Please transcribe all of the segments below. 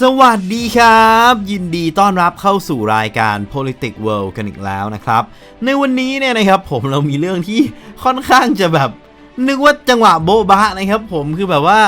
สวัสดีครับ ยินดีต้อนรับเข้าสู่รายการ Politics World กันอีกแล้วนะครับ ในวันนี้เนี่ยนะครับผมเรามีเรื่องที่ค่อนข้างจะแบบ นึกว่าจังหวะโบ๊ะบะนะครับ ผมคือแบบว่า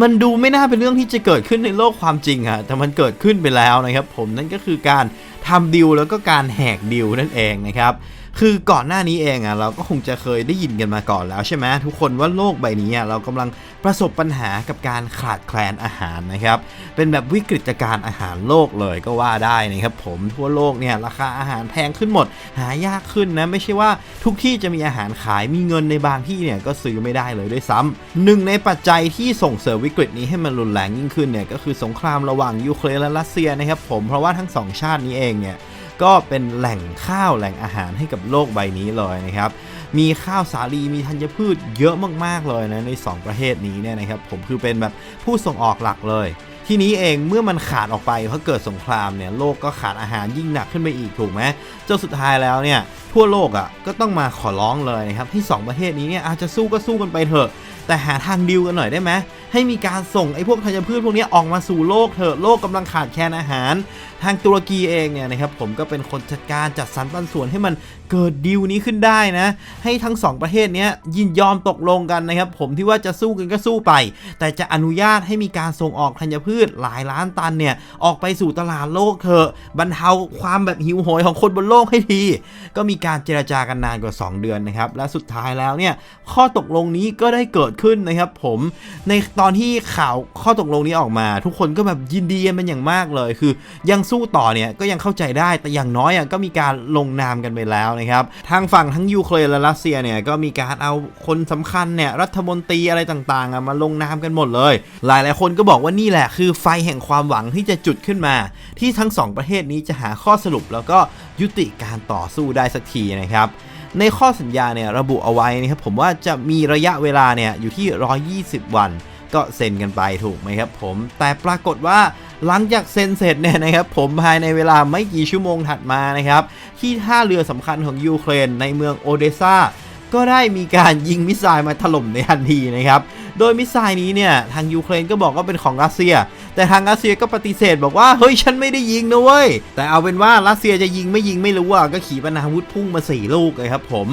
มันดูไม่น่าเป็นเรื่องที่จะเกิดขึ้นในโลกความจริงอะแต่มันเกิดขึ้นไปแล้วนะครับ ผมนั่นก็คือการทำดิวแล้วก็การแหกดิวนั่นเองนะครับ คือก่อนหน้านี้เองอะเราก็คงจะเคยได้ยินกันมาก่อนแล้วใช่ไหมทุกคนว่าโลกใบนี้อะเรากำลังประสบปัญหากับการขาดแคลนอาหารนะครับ เป็นแบบวิกฤตการณ์อาหารโลกเลยก็ว่าได้นะครับผมทั่วโลกเนี่ยราคาอาหารแพงขึ้นหมด หายากขึ้นนะไม่ใช่ว่าทุกที่จะมีอาหารขายมีเงินในบางที่เนี่ยก็ซื้อไม่ได้เลยด้วยซ้ำหนึ่งในปัจจัยที่ส่งเสริมวิกฤตนี้ให้มันรุนแรงยิ่งขึ้นเนี่ยก็คือสงครามระหว่างยูเครนและรัสเซียนะครับผมเพราะว่าทั้งสองชาตินี้เองเนี่ย ก็เป็นแหล่งข้าวแหล่งอาหารให้กับโลกใบนี้เลยนะครับ มีข้าวสาลีมีธัญพืชเยอะมากๆเลยนะใน 2 ประเทศนี้เนี่ยนะครับผมคือเป็นแบบผู้ส่งออกหลักเลย ทีนี้เองเมื่อมันขาดออกไปเพราะเกิดสงครามเนี่ยโลกก็ขาดอาหารยิ่งหนักขึ้นไปอีกถูกไหมจนสุดท้ายแล้วเนี่ยทั่วโลกอะ่ะก็ต้องมาขอร้องเลยนะครับที่ 2 ประเทศนี้เนี่ยอาจจะสู้ก็สู้กันไปเถอะ แต่หาทางดิวกันหน่อยได้ไหมให้มีการส่งไอ้พวกธัญพืชพวกนี้ออกมาสู่โลกเถอะโลกกำลังขาดแคลนอาหาร ทางตุรกีเองเนี่ยนะครับผมก็เป็นคนจัดการจัดสรรปันส่วนให้มันเกิดดิวนี้ขึ้นได้นะ ให้ทั้งสองประเทศเนี้ยยินยอมตกลงกันนะครับผมที่ว่าจะสู้กันก็สู้ไป แต่จะอนุญาตให้มีการส่งออกธัญพืชหลายล้านตันเนี่ยออกไปสู่ตลาดโลกเถอะบรรเทาความแบบหิวโหยของคนบนโลกให้ที ก็มีการเจรจากันนานกว่า 2 เดือนนะครับและสุดท้ายแล้วเนี่ยข้อตกลงนี้ก็ได้เกิดขึ้นนะครับผมในตอนที่ข่าวข้อตกลงนี้ออกมา ทุกคนก็แบบยินดีกันเป็นอย่างมากเลย คือยังสู้ต่อเนี่ยก็ยังเข้าใจได้แต่อย่างน้อยอะก็มีการลงนามกันไปแล้วนะครับทางฝั่งทั้งยูเครนและรัสเซียเนี่ยก็มีการเอาคนสำคัญเนี่ยรัฐมนตรีอะไรต่างๆมาลงนามกันหมดเลย หลายๆคนก็บอกว่านี่แหละคือไฟแห่งความหวังที่จะจุดขึ้นมา ที่ทั้งสองประเทศนี้จะหาข้อสรุปแล้วก็ยุติการต่อสู้ได้สักทีนะครับ ในข้อสัญญาเนี่ยระบุเอาไว้นะครับผมว่าจะมีระยะเวลาเนี่ยอยู่ที่ 120 วัน ก็เซ็นกันไปถูกไหมครับผมแต่ปรากฏว่าหลังจากเซ็นเสร็จเนี่ยนะครับผมภายในเวลาไม่กี่ชั่วโมงถัดมานะครับที่ท่าเรือสำคัญของยูเครนในเมืองโอเดซา ก็ได้มีการยิงมิสไซล์มาถล่มในทันทีนะครับ โดยมิสไซล์นี้เนี่ยทางยูเครนก็บอกว่าเป็นของรัสเซีย แต่ทางรัสเซียก็ปฏิเสธบอกว่าเฮ้ยฉันไม่ได้ยิงนะเว้ย แต่เอาเป็นว่ารัสเซียจะยิงไม่ยิงไม่รู้อะก็ขี่ปนาวุธพุ่งมาสี่ลูกเลยครับผม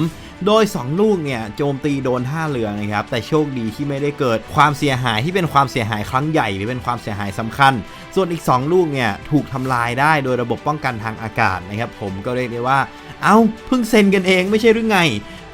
โดย 2 ลูกเนี่ยโจมตีโดนท่าเรือนะครับ แต่โชคดีที่ไม่ได้เกิดความเสียหายที่เป็นความเสียหายครั้งใหญ่หรือเป็นความเสียหายสำคัญ ส่วนอีก 2 ลูกเนี่ยถูกทำลายได้โดยระบบป้องกันทางอากาศนะครับ ผมก็เรียกได้ว่า เอ้าเพิ่งเซ็นกันเองไม่ใช่หรือไง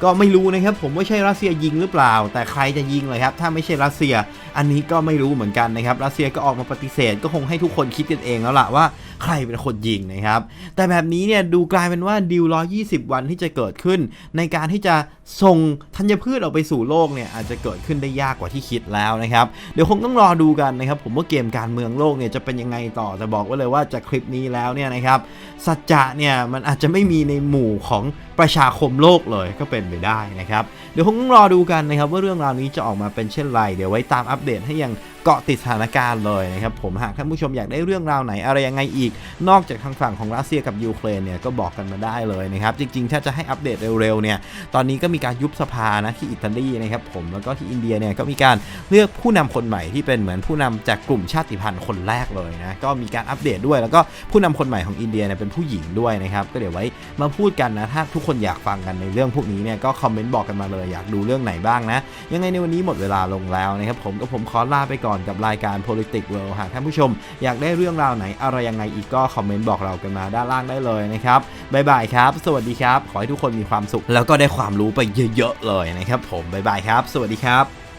ก็ไม่รู้นะครับผมว่าใช่รัสเซียยิงหรือเปล่า แต่ใครจะยิงเลยครับ ถ้าไม่ใช่รัสเซียอันนี้ก็ไม่รู้เหมือนกันนะครับรัสเซียก็ออกมาปฏิเสธก็คงให้ทุกคนคิดกันเองแล้วล่ะว่าใครเป็นคนยิงนะครับ แต่แบบนี้เนี่ยดูกลายเป็นว่าดิว120 วันที่จะเกิดขึ้น ในการที่จะส่งธัญพืชออกไปสู่โลกเนี่ยอาจจะเกิดขึ้นได้ยากกว่าที่คิดแล้วนะครับ เดี๋ยวคงต้องรอดูกันนะครับ ผมว่าเกมการเมืองโลกเนี่ยจะเป็นยังไงต่อแต่บอกไว้เลยว่าจากคลิปนี้แล้วเนี่ยนะครับสัจจะเนี่ยมันอาจจะไม่มีในหมู่ของประชาคมโลกเลยก็เป็นไปได้นะครับ เดี๋ยวคงต้องรอดูกันนะครับว่าเรื่องราวนี้จะออกมาเป็นเช่นไรเดี๋ยวไว้ตามอัปเดตให้ยังเกาะติดสถานการณ์เลยนะครับผมหากท่านผู้ชมอยากได้เรื่องราวไหนอะไรยังไงอีก นอกจากทางฝั่งของรัสเซียกับยูเครนเนี่ยก็บอกกันมาได้เลยนะครับจริงๆ ถ้าจะให้อัปเดตเร็วๆเนี่ยตอนนี้ก็มีการยุบสภานะที่อิตาลีนะครับผมแล้วก็ที่อินเดียเนี่ยก็มีการเลือกผู้นำคนใหม่ที่เป็นเหมือนผู้นำจากกลุ่มชาติพันธุ์คนแรกเลยนะก็มีการอัปเดตด้วย แล้วก็ผู้นำคนใหม่ของอินเดียเนี่ยเป็นผู้หญิงด้วยนะครับก็เดี๋ยวไว้มาพูดกันนะถ้าทุกคนอยากฟังกันในเรื่องพวกนี้เนี่ยก็คอมเมนต์บอกกันมาเลยอยากดูเรื่องไหนบ้างนะยังไงในวันนี้หมดเวลาลงแล้วนะครับผมก็ผมขอลาไปก่อนกับรายการ Politics World หากท่านผู้ชม อยากได้เรื่องราวไหนอะไรยังไงอีกก็คอมเมนต์บอกเรากันมาด้านล่างได้เลยนะครับบ๊ายบายครับ สวัสดีครับ ขอให้ทุกคนมีความสุข แล้วก็ได้ความรู้ไปเยอะๆเลยนะครับผมบ๊ายบายครับ สวัสดีครับ